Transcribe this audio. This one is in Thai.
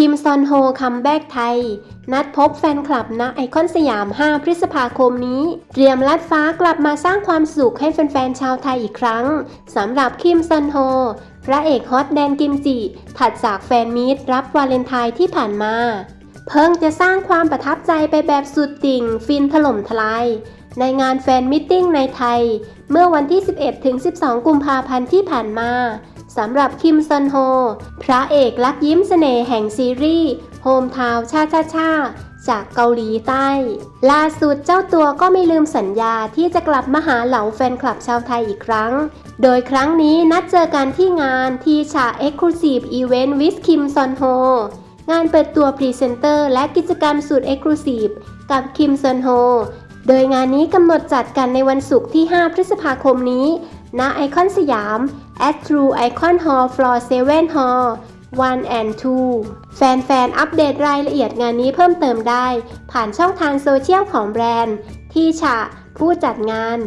คิมซอนโฮคัมแบ็กไทย นัดพบแฟนคลับณไอคอนสยาม 5 พฤษภาคมนี้ เตรียมลัดฟ้ากลับมาสร้างความสุขให้แฟนๆ ชาวไทยอีกครั้ง สำหรับคิมซอนโฮ พระเอกฮอตแดนกิมจิ ถัดจากแฟนมีตรับวาเลนไทน์ที่ผ่านมา เพิ่งจะสร้างความประทับใจไปแบบสุดติ่ง ฟินถล่มทลาย ในงานแฟนมิทติ้งในไทย เมื่อวันที่ 11-12 กุมภาพันธ์ที่ผ่านมา สำหรับคิมซอนโฮ พระเอกลักยิ้มเสน่ห์แห่งซีรีส์โฮมทาวชาชาชาจากเกาหลีใต้ ล่าสุดเจ้าตัวก็ไม่ลืมสัญญาที่จะกลับมาหาเหล่าแฟนคลับชาวไทยอีกครั้ง โดยครั้งนี้นัดเจอกันที่งานทีชา Exclusive Event with Kim Son Ho งานเปิดตัวพรีเซนเตอร์และกิจกรรมสุด Exclusive กับคิมซอนโฮโดยงานนี้กำหนดจัดกันในวันศุกร์ที่ 5 พฤษภาคมนี้ ณไอคอนสยาม at True Icon Hall Floor 7 Hall 1 and 2 แฟนๆ อัปเดตรายละเอียดงานนี้เพิ่มเติมได้ ผ่านช่องทางโซเชียลของแบรนด์ ที่ฉะผู้จัดงาน